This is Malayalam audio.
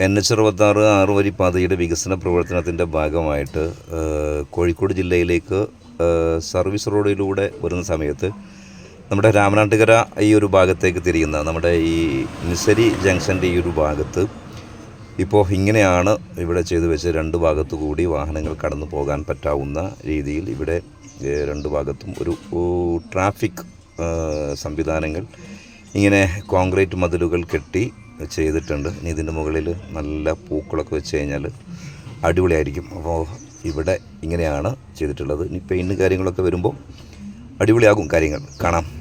എൻ എച്ച് അറുപത്താറ് ആറ് വരി പാതയുടെ വികസന പ്രവർത്തനത്തിന്റെ ഭാഗമായിട്ട് കോഴിക്കോട് ജില്ലയിലേക്ക് സർവീസ് റോഡിലൂടെ വരുന്ന സമയത്ത് നമ്മുടെ രാമനാട്ടുകര ഈ ഒരു ഭാഗത്തേക്ക് തിരിയുന്ന നമ്മുടെ ഈ നിസരി ജംഗ്ഷന്റെ ഈ ഒരു ഭാഗത്ത് ഇപ്പോൾ ഇങ്ങനെയാണ് ഇവിടെ ചെയ്തു വെച്ച് രണ്ട് ഭാഗത്തു കൂടി വാഹനങ്ങൾ കടന്നു പോകാൻ പറ്റാവുന്ന രീതിയിൽ ഇവിടെ രണ്ട് ഭാഗത്തും ഒരു ട്രാഫിക് സംവിധാനങ്ങൾ ഇങ്ങനെ കോൺക്രീറ്റ് മതിലുകൾ കെട്ടി ചെയ്തിട്ടുണ്ട്. ഇനി ഇതിന്റെ മുകളിൽ നല്ല പൂക്കളൊക്കെ വെച്ച് കഴിഞ്ഞാൽ അടിപൊളിയായിരിക്കും. അപ്പോൾ ഇവിടെ ഇങ്ങനെയാണ് ചെയ്തിട്ടുള്ളത്. ഇനി പെയിന്റും കാര്യങ്ങളൊക്കെ വരുമ്പോൾ അടിപൊളിയാകും കാര്യങ്ങൾ. കാണാം.